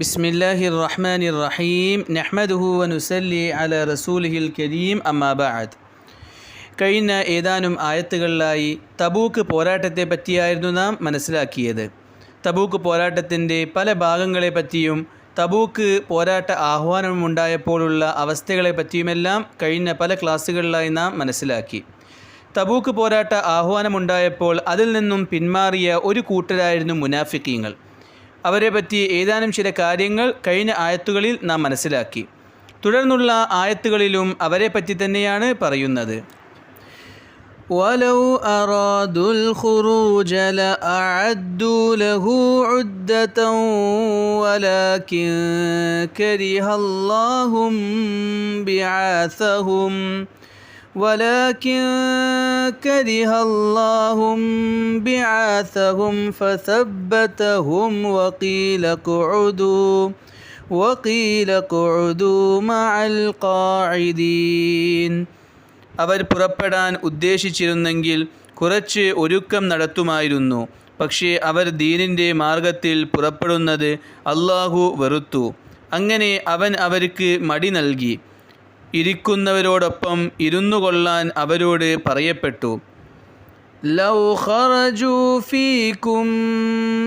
ബിസ്മില്ലാഹി റഹ്മാനി റഹീം നെഹ്മദുഹു വനുസല്ലി അല റസൂലിഹിൽ കരീം അമ്മാബാദ് കഴിഞ്ഞ ഏതാനും ആയത്തുകളിലായി തബൂക്ക് പോരാട്ടത്തെ പറ്റിയായിരുന്നു നാം മനസ്സിലാക്കിയത്. തബൂക്ക് പോരാട്ടത്തിന്റെ പല ഭാഗങ്ങളെ പറ്റിയും തബൂക്ക് പോരാട്ട ആഹ്വാനമുണ്ടായപ്പോഴുള്ള അവസ്ഥകളെ പറ്റിയുമെല്ലാം കഴിഞ്ഞ പല ക്ലാസ്സുകളിലായി നാം മനസ്സിലാക്കി. തബൂക്ക് പോരാട്ട ആഹ്വാനമുണ്ടായപ്പോൾ അതിൽ നിന്നും പിന്മാറിയ ഒരു കൂട്ടരായിരുന്നു മുനാഫിക്കീങ്ങൾ അവരെ പറ്റി ഏതാനും ചില കാര്യങ്ങൾ കഴിഞ്ഞ ആയത്തുകളിൽ നാം മനസ്സിലാക്കി തുടർന്നുള്ള ആയത്തുകളിലും അവരെ പറ്റി തന്നെയാണ് പറയുന്നത് ولو أرادوا الخروج لأعدوا له عدة ولكن كره الله بعاثهم ولكن كره الله بعاثهم فثبتهم وقيل اقعدوا وقيل اقعدوا مع القاعدين അവർ പുറപ്പെടാൻ ഉദ്ദേശിച്ചിരുന്നെങ്കിൽ കുറച്ച് ഒരുക്കം നടത്തുമായിരുന്നു പക്ഷേ അവർ ദീനിൻ്റെ മാർഗത്തിൽ പുറപ്പെടുന്നത് അള്ളാഹു വെറുത്തു അങ്ങനെ അവൻ അവർക്ക് മടി നൽകി ഇരിക്കുന്നവരോടൊപ്പം ഇരുന്നു കൊള്ളാൻ അവരോട് പറയപ്പെട്ടു لو خرجوا فيكم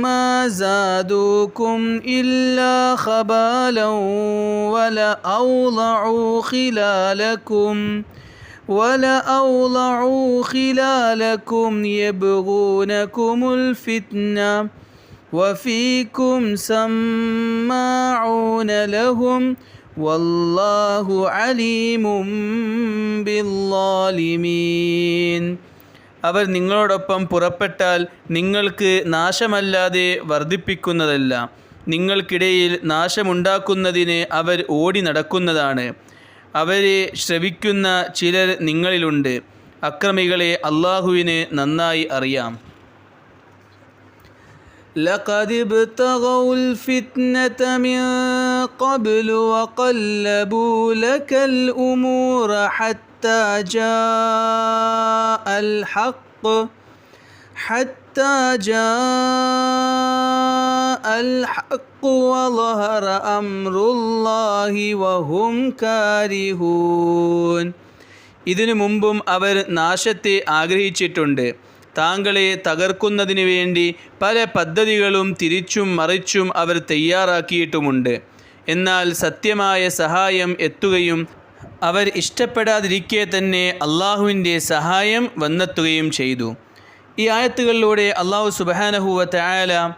ما زادوكم إلا خبالا ولأوضعوا خلالكم ولأوضعوا خلالكم يبغونكم الفتنة وفيكم سماعون لهم വല്ലാഹു عليم بالظالمين അവർ നിങ്ങളോടൊപ്പം പുറപ്പെട്ടാൽ നിങ്ങൾക്ക് നാശമല്ലാതെ വർദ്ധിപ്പിക്കുന്നതല്ല. നിങ്ങൾക്കിടയിൽ നാശമുണ്ടാക്കുന്നതിന് അവർ ഓടി നടക്കുന്നതാണ്. അവരെ ശ്രവിക്കുന്ന ചിലർ നിങ്ങളിലുണ്ട്. അക്രമികളെ അള്ളാഹുവിന് നന്നായി അറിയാം. لقد ابتغوا الفتنة من قبل وقلبوا لك الأمور حتى جاء الحق حتى جاء الحق وظهر أمر الله وهم كارهون ഇതിനു മുമ്പും അവർ നാശത്തെ ആഗ്രഹിച്ചിട്ടുണ്ട് താങ്കളെ തകർക്കുന്നതിന് വേണ്ടി പല പദ്ധതികളും തിരിച്ചും മറിച്ചും അവർ തയ്യാറാക്കിയിട്ടുമുണ്ട്. എന്നാൽ സത്യമായ സഹായം എത്തുകയും അവർ ഇഷ്ടപ്പെടാതിരിക്കെ തന്നെ അള്ളാഹുവിന്റെ സഹായം വന്നെത്തുകയും ചെയ്തു. ഈ ആയത്തുകളിലൂടെ അള്ളാഹു സുബാനഹുവ തയാല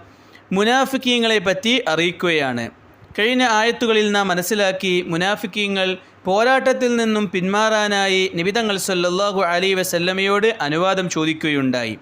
മുനാഫിക്കീങ്ങളെ പറ്റി അറിയിക്കുകയാണ്. കഴിഞ്ഞ ആയത്തുകളിൽ നാം മനസ്സിലാക്കി മുനാഫിക്കീങ്ങൾ പോരാട്ടത്തിൽ നിന്നും പിന്മാറാനായി നിബിതങ്ങൾ സല്ലല്ലാഹു അലി വസല്ലമയോട് അനുവാദം ചോദിക്കുകയുണ്ടായി.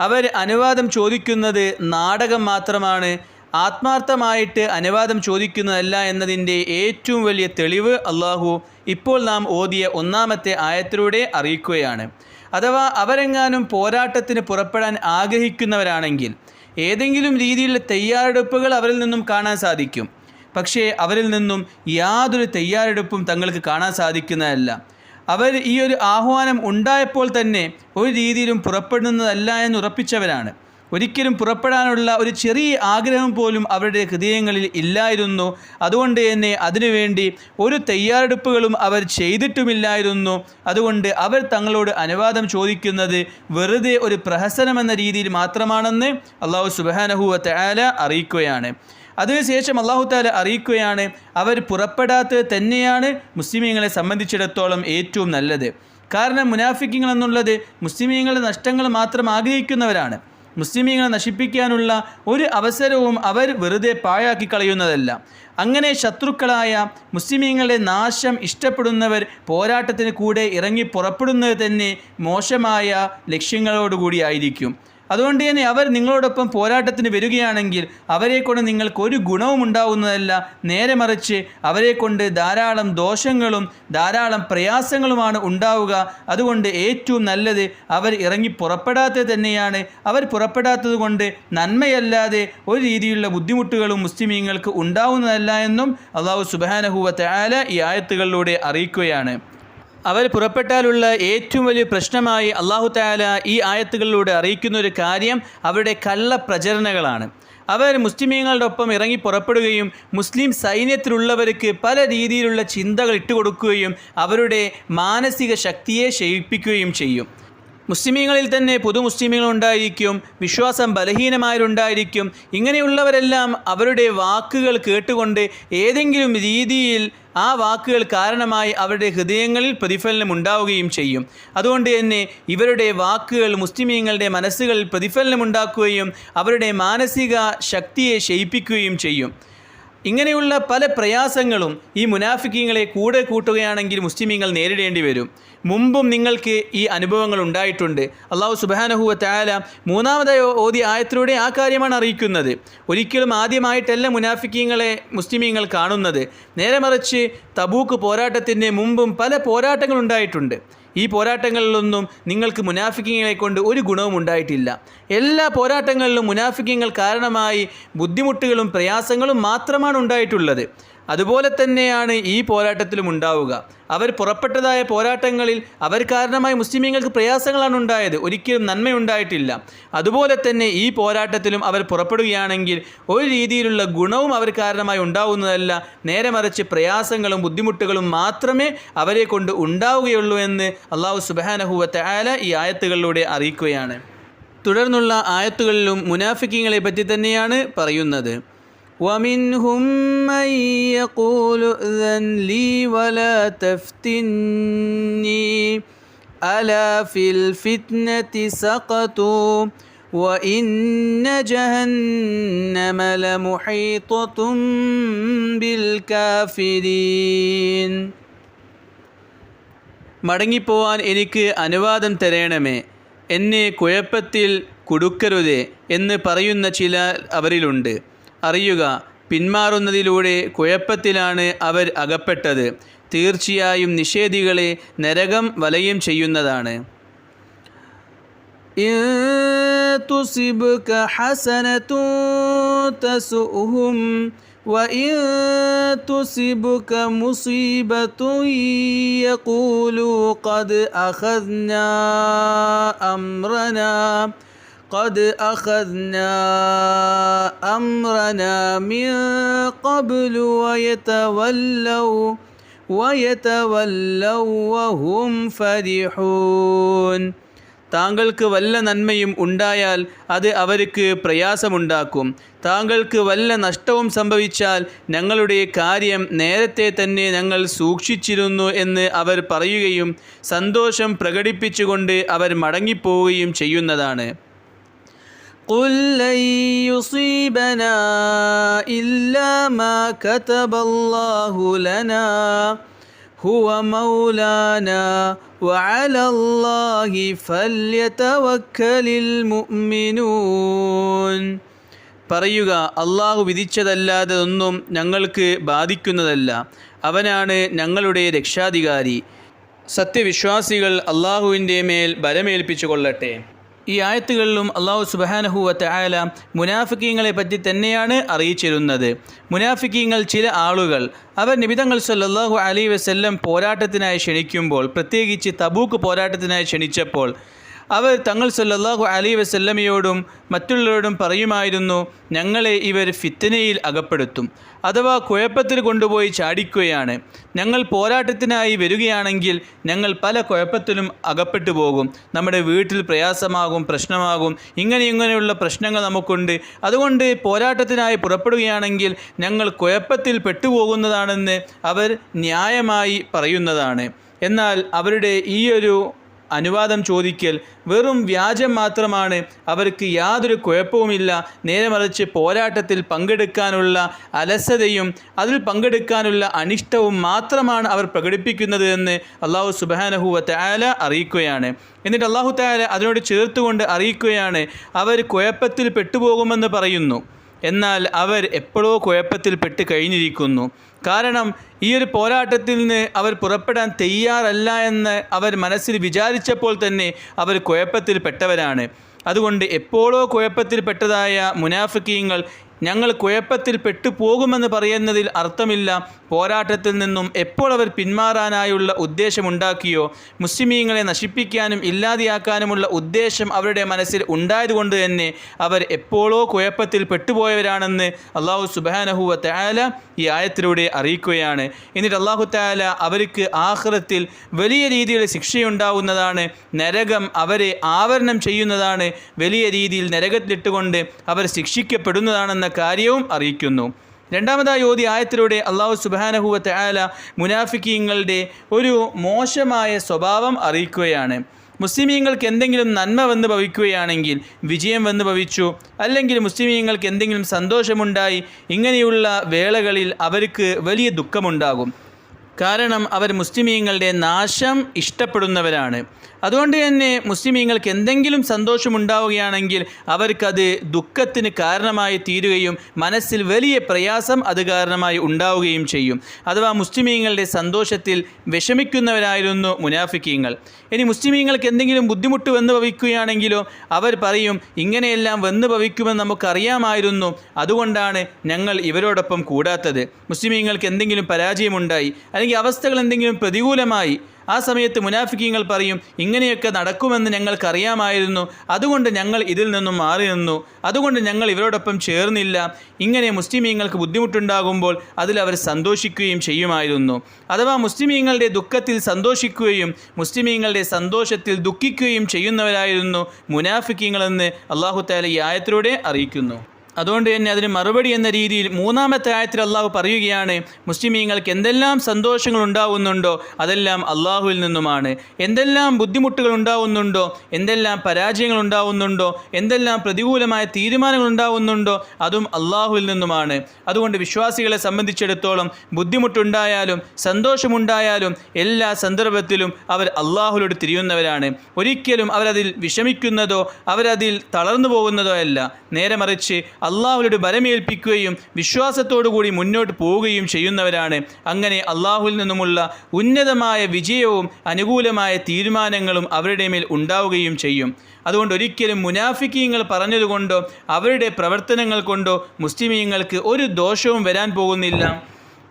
അവർ അനുവാദം ചോദിക്കുന്നത് നാടകം മാത്രമാണ്. ആത്മാർത്ഥമായിട്ട് അനുവാദം ചോദിക്കുന്നതല്ല എന്നതിന്റെ ഏറ്റവും വലിയ തെളിവ് അള്ളാഹു ഇപ്പോൾ നാം ഓതിയ ഒന്നാമത്തെ ആയത്തിലൂടെ അറിയിക്കുകയാണ്. അഥവാ അവരെങ്ങാനും പോരാട്ടത്തിന് പുറപ്പെടാൻ ആഗ്രഹിക്കുന്നവരാണെങ്കിൽ ഏതെങ്കിലും രീതിയിലുള്ള തയ്യാറെടുപ്പുകൾ അവരിൽ നിന്നും കാണാൻ സാധിക്കും. പക്ഷേ അവരിൽ നിന്നും യാതൊരു തയ്യാറെടുപ്പും തങ്ങൾക്ക് കാണാൻ സാധിക്കുന്നതല്ല. അവർ ഈ ഒരു ആഹ്വാനം ഉണ്ടായപ്പോൾ തന്നെ ഒരു രീതിയിലും പുറപ്പെടുന്നതല്ല എന്ന് ഉറപ്പിച്ചവരാണ്. ഒരിക്കലും പുറപ്പെടാനുള്ള ഒരു ചെറിയ ആഗ്രഹം പോലും അവരുടെ ഹൃദയങ്ങളിൽ ഇല്ലായിരുന്നു. അതുകൊണ്ട് തന്നെ അതിനുവേണ്ടി ഒരു തയ്യാറെടുപ്പുകളും അവർ ചെയ്തിട്ടുമില്ലായിരുന്നു. അതുകൊണ്ട് അവർ തങ്ങളോട് അനുവാദം ചോദിക്കുന്നത് വെറുതെ ഒരു പ്രഹസനമെന്ന രീതിയിൽ മാത്രമാണെന്ന് അള്ളാഹു സുബാനഹുവ തയാല അറിയിക്കുകയാണ്. അതിനുശേഷം അള്ളാഹു താല അറിയിക്കുകയാണ് അവർ പുറപ്പെടാത്തത് തന്നെയാണ് മുസ്ലിമീങ്ങളെ സംബന്ധിച്ചിടത്തോളം ഏറ്റവും നല്ലത്. കാരണം മുനാഫിക്കുകൾ എന്നുള്ളത് മുസ്ലിമീങ്ങളുടെ നഷ്ടങ്ങൾ മാത്രം ആഗ്രഹിക്കുന്നവരാണ്. മുസ്ലിമീങ്ങളെ നശിപ്പിക്കാനുള്ള ഒരു അവസരവും അവർ വെറുതെ പാഴാക്കി കളയുന്നതല്ല. അങ്ങനെ ശത്രുക്കളായ മുസ്ലിമീങ്ങളുടെ നാശം ഇഷ്ടപ്പെടുന്നവർ പോരാട്ടത്തിന് കൂടെ ഇറങ്ങി പുറപ്പെടുന്നത് തന്നെ മോശമായ ലക്ഷ്യങ്ങളോടുകൂടിയായിരിക്കും അതുകൊണ്ട് തന്നെ അവർ നിങ്ങളോടൊപ്പം പോരാട്ടത്തിന് വരികയാണെങ്കിൽ അവരെ കൊണ്ട് നിങ്ങൾക്ക് ഒരു ഗുണവും ഉണ്ടാവുന്നതല്ല. നേരെ മറിച്ച് അവരെ കൊണ്ട് ധാരാളം ദോഷങ്ങളും ധാരാളം പ്രയാസങ്ങളുമാണ് ഉണ്ടാവുക. അതുകൊണ്ട് ഏറ്റവും നല്ലത് അവർ ഇറങ്ങി പുറപ്പെടാത്തത് തന്നെയാണ്. അവർ പുറപ്പെടാത്തത് കൊണ്ട് നന്മയല്ലാതെ ഒരു രീതിയിലുള്ള ബുദ്ധിമുട്ടുകളും മുസ്ലിമീങ്ങൾക്ക് ഉണ്ടാവുന്നതല്ല എന്നും അള്ളാഹു സുബാനഹുവ തയാല ഈ ആയത്തുകളിലൂടെ അറിയിക്കുകയാണ്. അവർ പുറപ്പെട്ടാലുള്ള ഏറ്റവും വലിയ പ്രശ്നമായി അള്ളാഹു താല ഈ ആയത്തുകളിലൂടെ അറിയിക്കുന്ന ഒരു കാര്യം അവരുടെ കള്ള പ്രചരണങ്ങളാണ്. അവർ മുസ്ലിമീങ്ങളുടെ ഒപ്പം ഇറങ്ങി പുറപ്പെടുകയും മുസ്ലിം സൈന്യത്തിലുള്ളവർക്ക് പല രീതിയിലുള്ള ചിന്തകൾ ഇട്ടുകൊടുക്കുകയും അവരുടെ മാനസിക ശക്തിയെ ക്ഷയിപ്പിക്കുകയും ചെയ്യും. മുസ്ലിമീങ്ങളിൽ തന്നെ പുതു മുസ്ലിമീങ്ങൾ ഉണ്ടായിരിക്കും വിശ്വാസം ബലഹീനമായവരുണ്ടായിരിക്കും. ഇങ്ങനെയുള്ളവരെല്ലാം അവരുടെ വാക്കുകൾ കേട്ടുകൊണ്ട് ഏതെങ്കിലും രീതിയിൽ ആ വാക്കുകൾ കാരണമായി അവരുടെ ഹൃദയങ്ങളിൽ പ്രതിഫലനം ഉണ്ടാവുകയും ചെയ്യും. അതുകൊണ്ട് തന്നെ ഇവരുടെ വാക്കുകൾ മുസ്ലിമീങ്ങളുടെ മനസ്സുകളിൽ പ്രതിഫലനം ഉണ്ടാക്കുകയും അവരുടെ മാനസിക ശക്തിയെ ശയിപ്പിക്കുകയും ചെയ്യും. ഇങ്ങനെയുള്ള പല പ്രയാസങ്ങളും ഈ മുനാഫിക്കീങ്ങളെ കൂടെ കൂട്ടുകയാണെങ്കിൽ മുസ്ലിമീങ്ങൾ നേരിടേണ്ടി വരും. മുമ്പും നിങ്ങൾക്ക് ഈ അനുഭവങ്ങൾ ഉണ്ടായിട്ടുണ്ട്. അള്ളാഹു സുബാനഹുവ താല മൂന്നാമതായി ഓതി ആയത്തിലൂടെ ആ കാര്യമാണ് അറിയിക്കുന്നത്. ഒരിക്കലും ആദ്യമായിട്ടല്ല മുനാഫിക്കീങ്ങളെ മുസ്ലിമീങ്ങൾ കാണുന്നത്. നേരെ മറിച്ച് തബൂക്ക് പോരാട്ടത്തിന്റെ മുമ്പും പല പോരാട്ടങ്ങൾ ഉണ്ടായിട്ടുണ്ട്. ഈ പോരാട്ടങ്ങളിലൊന്നും നിങ്ങൾക്ക് മുനാഫിക്കിങ്ങളെ കൊണ്ട് ഒരു ഗുണവും ഉണ്ടായിട്ടില്ല. എല്ലാ പോരാട്ടങ്ങളിലും മുനാഫിക്കങ്ങൾ കാരണമായി ബുദ്ധിമുട്ടുകളും പ്രയാസങ്ങളും മാത്രമാണ് ഉണ്ടായിട്ടുള്ളത്. അതുപോലെ തന്നെയാണ് ഈ പോരാട്ടത്തിലും ഉണ്ടാവുക. അവർ പുറപ്പെട്ടതായ പോരാട്ടങ്ങളിൽ അവർ കാരണമായി മുസ്ലിമീങ്ങൾക്ക് പ്രയാസങ്ങളാണ് ഉണ്ടായത്. ഒരിക്കലും നന്മയുണ്ടായിട്ടില്ല അതുപോലെ തന്നെ ഈ പോരാട്ടത്തിലും അവർ പുറപ്പെടുകയാണെങ്കിൽ ഒരു രീതിയിലുള്ള ഗുണവും അവർ കാരണമായി ഉണ്ടാവുന്നതല്ല. നേരെ മറിച്ച് പ്രയാസങ്ങളും ബുദ്ധിമുട്ടുകളും മാത്രമേ അവരെ കൊണ്ട് ഉണ്ടാവുകയുള്ളൂ എന്ന് അള്ളാഹു സുബാനഹുവത്തെ ആല ഈ ആയത്തുകളിലൂടെ അറിയിക്കുകയാണ്. തുടർന്നുള്ള ആയത്തുകളിലും മുനാഫിക്കിങ്ങളെ പറ്റി തന്നെയാണ് പറയുന്നത്. ومنهم من يقول ائذن لي ولا تفتني ألا في الفتنة سقطوا وإن جهنم لمحيطة بالكافرين മടങ്ങിപ്പോവാൻ എനിക്ക് അനുവാദം തരേണമേ എന്നെ കുഴപ്പത്തിൽ കുടുക്കരുതേ എന്ന് പറയുന്ന ചില അവരിലുണ്ട് അറിയുക പിന്മാറുന്നതിലൂടെ കുഴപ്പത്തിലാണ് അവർ അകപ്പെട്ടത് തീർച്ചയായും നിഷേധികളെ നരകം വലയം ചെയ്യുന്നതാണ് إن تصبك حسنة تسؤهم وإن تصبك مصيبة يقولوا قد أخذنا أمرنا قد أخذنا أمرنا من قبل ويتولوا ويتولوا وهم فرحون താങ്കൾക്ക് വല്ല നന്മയും ഉണ്ടായാൽ അത് അവർക്ക് പ്രയാസമുണ്ടാക്കും താങ്കൾക്ക് വല്ല നഷ്ടവും സംഭവിച്ചാൽ ഞങ്ങളുടെ കാര്യം നേരത്തെ തന്നെ ഞങ്ങൾ സൂക്ഷിച്ചിരുന്നു എന്ന് അവർ പറയുകയും സന്തോഷം പ്രകടിപ്പിച്ചുകൊണ്ട് അവർ മടങ്ങിപ്പോവുകയും ചെയ്യുന്നതാണ് قل لن يصيبنا إلا ما كتب الله لنا هو مولانا وعلى الله فليتوكل المؤمنون പറയുക അള്ളാഹു വിധിച്ചതല്ലാതെ ഒന്നും ഞങ്ങൾക്ക് ബാധിക്കുന്നതല്ല അവനാണ് ഞങ്ങളുടെ രക്ഷാധികാരി സത്യവിശ്വാസികൾ അള്ളാഹുവിൻ്റെ മേൽ ബലമേൽപ്പിച്ചു കൊള്ളട്ടെ ഈ ആയത്തുകളിലും അള്ളാഹു സുബാനഹുവത്ത ആല മുനാഫിക്കീങ്ങളെ പറ്റി തന്നെയാണ് അറിയിച്ചിരുന്നത്. മുനാഫിക്കീങ്ങൾ ചില ആളുകൾ അവർ നിബിതങ്ങൾ സല്ലാഹു അലൈ വസ്ല്ലം പോരാട്ടത്തിനായി ക്ഷണിക്കുമ്പോൾ പ്രത്യേകിച്ച് തബൂക്ക് പോരാട്ടത്തിനായി ക്ഷണിച്ചപ്പോൾ അവർ തങ്ങൾ സല്ലല്ലാഹു അലി വസല്ലമയോടും മറ്റുള്ളവരോടും പറയുമായിരുന്നു ഞങ്ങളെ ഇവർ ഫിത്തനയിൽ അകപ്പെടുത്തും. അഥവാ കുഴപ്പത്തിൽ കൊണ്ടുപോയി ചാടിക്കുകയാണ്. ഞങ്ങൾ പോരാട്ടത്തിനായി വരികയാണെങ്കിൽ ഞങ്ങൾ പല കുഴപ്പത്തിലും അകപ്പെട്ടു പോകും. നമ്മുടെ വീട്ടിൽ പ്രയാസമാകും പ്രശ്നമാകും. ഇങ്ങനെ ഇങ്ങനെയുള്ള പ്രശ്നങ്ങൾ നമുക്കുണ്ട്. അതുകൊണ്ട് പോരാട്ടത്തിനായി പുറപ്പെടുകയാണെങ്കിൽ ഞങ്ങൾ കുഴപ്പത്തിൽ പെട്ടുപോകുന്നതാണെന്ന് അവർ ന്യായമായി പറയുന്നതാണ്. എന്നാൽ അവരുടെ ഈയൊരു അനുവാദം ചോദിക്കൽ വെറും വ്യാജം മാത്രമാണ്. അവർക്ക് യാതൊരു കുഴപ്പവുമില്ല. നേരെ മറിച്ച് പോരാട്ടത്തിൽ പങ്കെടുക്കാനുള്ള അലസതയും അതിൽ പങ്കെടുക്കാനുള്ള അനിഷ്ടവും മാത്രമാണ് അവർ പ്രകടിപ്പിക്കുന്നത് എന്ന് അള്ളാഹു സുബാനഹുവ തയാല അറിയിക്കുകയാണ്. എന്നിട്ട് അള്ളാഹു തയാല അതിനോട് ചേർത്തുകൊണ്ട് അറിയിക്കുകയാണ്. അവർ കുഴപ്പത്തിൽ പെട്ടുപോകുമെന്ന് പറയുന്നു. എന്നാൽ അവർ എപ്പോഴോ കുഴപ്പത്തിൽ പെട്ട് കഴിഞ്ഞിരിക്കുന്നു. കാരണം ഈ ഒരു പോരാട്ടത്തിൽ നിന്ന് അവർ പുറപ്പെടാൻ തയ്യാറല്ല എന്ന് അവർ മനസ്സിൽ വിചാരിച്ചപ്പോൾ തന്നെ അവർ കുഴപ്പത്തിൽ പെട്ടവരാണ്. അതുകൊണ്ട് എപ്പോഴോ കുഴപ്പത്തിൽപ്പെട്ടതായ മുനാഫിക്കീങ്ങൾ ഞങ്ങൾ കുഴപ്പത്തിൽ പെട്ടുപോകുമെന്ന് പറയുന്നതിൽ അർത്ഥമില്ല. പോരാട്ടത്തിൽ നിന്നും എപ്പോൾ അവർ പിന്മാറാനായുള്ള ഉദ്ദേശമുണ്ടാക്കിയോ മുസ്ലിമീങ്ങളെ നശിപ്പിക്കാനും ഇല്ലാതെയാക്കാനുമുള്ള ഉദ്ദേശം അവരുടെ മനസ്സിൽ ഉണ്ടായതുകൊണ്ട് തന്നെ അവർ എപ്പോഴോ കുഴപ്പത്തിൽ പെട്ടുപോയവരാണെന്ന് അള്ളാഹു സുബാനഹുവ തയാല ഈ ആയത്തിലൂടെ അറിയിക്കുകയാണ്. എന്നിട്ട് അള്ളാഹു തയാല അവർക്ക് ആഹ്റത്തിൽ വലിയ രീതിയിൽ ശിക്ഷയുണ്ടാവുന്നതാണ്. നരകം അവരെ ആവരണം ചെയ്യുന്നതാണ്. വലിയ രീതിയിൽ നരകത്തിലിട്ടുകൊണ്ട് അവർ ശിക്ഷിക്കപ്പെടുന്നതാണെന്ന കാര്യവും അറിയിക്കുന്നു. രണ്ടാമതായി ഓതി ആയത്തിലൂടെ അള്ളാഹു സുബാനഹുവത്തെ ആല മുനാഫിക്കീങ്ങളുടെ ഒരു മോശമായ സ്വഭാവം അറിയിക്കുകയാണ്. മുസ്ലിമീങ്ങൾക്ക് എന്തെങ്കിലും നന്മ വന്ന് ഭവിക്കുകയാണെങ്കിൽ വിജയം വന്ന് ഭവിച്ചു. അല്ലെങ്കിൽ മുസ്ലിമീങ്ങൾക്ക് എന്തെങ്കിലും സന്തോഷമുണ്ടായി ഇങ്ങനെയുള്ള വേളകളിൽ അവർക്ക് വലിയ ദുഃഖമുണ്ടാകും. കാരണം അവർ മുസ്ലിമീങ്ങളുടെ നാശം ഇഷ്ടപ്പെടുന്നവരാണ്. അതുകൊണ്ട് തന്നെ മുസ്ലിമീങ്ങൾക്ക് എന്തെങ്കിലും സന്തോഷമുണ്ടാവുകയാണെങ്കിൽ അവർക്കത് ദുഃഖത്തിന് കാരണമായി തീരുകയും മനസ്സിൽ വലിയ പ്രയാസം അത് കാരണമായി ഉണ്ടാവുകയും ചെയ്യും. അഥവാ മുസ്ലിമീങ്ങളുടെ സന്തോഷത്തിൽ വിഷമിക്കുന്നവരായിരുന്നു മുനാഫിക്കീങ്ങൾ. ഇനി മുസ്ലിമീങ്ങൾക്ക് എന്തെങ്കിലും ബുദ്ധിമുട്ട് വന്ന് ഭവിക്കുകയാണെങ്കിലോ അവർ പറയും ഇങ്ങനെയെല്ലാം വന്ന് ഭവിക്കുമെന്ന് നമുക്കറിയാമായിരുന്നു. അതുകൊണ്ടാണ് ഞങ്ങൾ ഇവരോടൊപ്പം കൂടാത്തത്. മുസ്ലിമീങ്ങൾക്ക് എന്തെങ്കിലും പരാജയമുണ്ടായി അല്ലെങ്കിൽ അവസ്ഥകൾ എന്തെങ്കിലും പ്രതികൂലമായി ആ സമയത്ത് മുനാഫിക്കീങ്ങൾ പറയും ഇങ്ങനെയൊക്കെ നടക്കുമെന്ന് ഞങ്ങൾക്കറിയാമായിരുന്നു. അതുകൊണ്ട് ഞങ്ങൾ ഇതിൽ നിന്നും മാറി നിന്നു. അതുകൊണ്ട് ഞങ്ങൾ ഇവരോടൊപ്പം ചേർന്നില്ല. ഇങ്ങനെ മുസ്ലിമീങ്ങൾക്ക് ബുദ്ധിമുട്ടുണ്ടാകുമ്പോൾ അതിൽ അവർ സന്തോഷിക്കുകയും ചെയ്യുമായിരുന്നു. അഥവാ മുസ്ലിമീങ്ങളുടെ ദുഃഖത്തിൽ സന്തോഷിക്കുകയും മുസ്ലിമീങ്ങളുടെ സന്തോഷത്തിൽ ദുഃഖിക്കുകയും ചെയ്യുന്നവരായിരുന്നു മുനാഫിക്കീങ്ങളെന്ന് അള്ളാഹു താല ഈ ആയത്തിലൂടെ അറിയിക്കുന്നു. അതുകൊണ്ട് തന്നെ അതിന് മറുപടി എന്ന രീതിയിൽ മൂന്നാമത്തെ ആയത്തിൽ അള്ളാഹു പറയുകയാണ് മുസ്ലിമീങ്ങൾക്ക് എന്തെല്ലാം സന്തോഷങ്ങൾ ഉണ്ടാവുന്നുണ്ടോ അതെല്ലാം അള്ളാഹുവിൽ നിന്നുമാണ്. എന്തെല്ലാം ബുദ്ധിമുട്ടുകൾ ഉണ്ടാവുന്നുണ്ടോ എന്തെല്ലാം പരാജയങ്ങൾ ഉണ്ടാവുന്നുണ്ടോ എന്തെല്ലാം പ്രതികൂലമായ തീരുമാനങ്ങൾ ഉണ്ടാവുന്നുണ്ടോ അതും അള്ളാഹുവിൽ നിന്നുമാണ്. അതുകൊണ്ട് വിശ്വാസികളെ സംബന്ധിച്ചിടത്തോളം ബുദ്ധിമുട്ടുണ്ടായാലും സന്തോഷമുണ്ടായാലും എല്ലാ സന്ദർഭത്തിലും അവർ അള്ളാഹുലോട് തിരിയുന്നവരാണ്. ഒരിക്കലും അവരതിൽ വിഷമിക്കുന്നതോ അവരതിൽ തളർന്നു പോകുന്നതോ അല്ല. നേരെ മറിച്ച് അള്ളാഹുലോട് ബലമേൽപ്പിക്കുകയും വിശ്വാസത്തോടു കൂടി മുന്നോട്ട് പോവുകയും ചെയ്യുന്നവരാണ്. അങ്ങനെ അള്ളാഹുവിൽ നിന്നുമുള്ള ഉന്നതമായ വിജയവും അനുകൂലമായ തീരുമാനങ്ങളും അവരുടെ മേൽ ഉണ്ടാവുകയും ചെയ്യും. അതുകൊണ്ട് ഒരിക്കലും മുനാഫിക്കീങ്ങൾ പറഞ്ഞതുകൊണ്ടോ അവരുടെ പ്രവർത്തനങ്ങൾ കൊണ്ടോ മുസ്ലിമീങ്ങൾക്ക് ഒരു ദോഷവും വരാൻ പോകുന്നില്ല.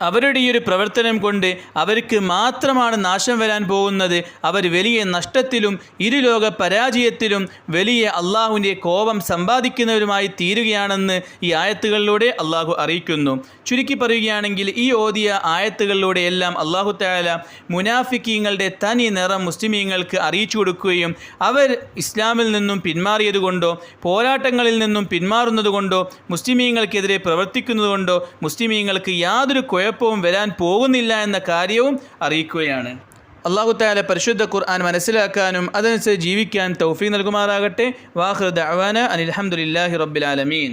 അവരുടെ ഈ ഒരു പ്രവർത്തനം കൊണ്ട് അവർക്ക് മാത്രമാണ് നാശം വരാൻ പോകുന്നത്. അവർ വലിയ നഷ്ടത്തിലും ഇരുലോക പരാജയത്തിലും വലിയ അള്ളാഹുവിന്റെ കോപം സമ്പാദിക്കുന്നവരുമായി തീരുകയാണെന്ന് ഈ ആയത്തുകളിലൂടെ അള്ളാഹു അറിയിക്കുന്നു. ചുരുക്കി പറയുകയാണെങ്കിൽ ഈ ഓതിയ ആയത്തുകളിലൂടെ എല്ലാം അള്ളാഹു താല മുനാഫിക്കീങ്ങളുടെ തനി നിറം മുസ്ലിമീങ്ങൾക്ക് അറിയിച്ചു കൊടുക്കുകയും അവർ ഇസ്ലാമിൽ നിന്നും പിന്മാറിയതുകൊണ്ടോ പോരാട്ടങ്ങളിൽ നിന്നും പിന്മാറുന്നതുകൊണ്ടോ മുസ്ലിമീങ്ങൾക്കെതിരെ പ്രവർത്തിക്കുന്നതുകൊണ്ടോ മുസ്ലിമീങ്ങൾക്ക് യാതൊരു കുഴപ്പവും വരാൻ പോകുന്നില്ല എന്ന കാര്യവും അറിയിക്കുകയാണ്. അള്ളാഹു താല പരിശുദ്ധ ഖുർആൻ മനസ്സിലാക്കാനും അതനുസരിച്ച് ജീവിക്കാൻ തൗഫീ നൽകുമാറാകട്ടെ. വാഹൃദ് അവാന അനിൽഹമുല്ലാഹി റബ്ബിലാലമീൻ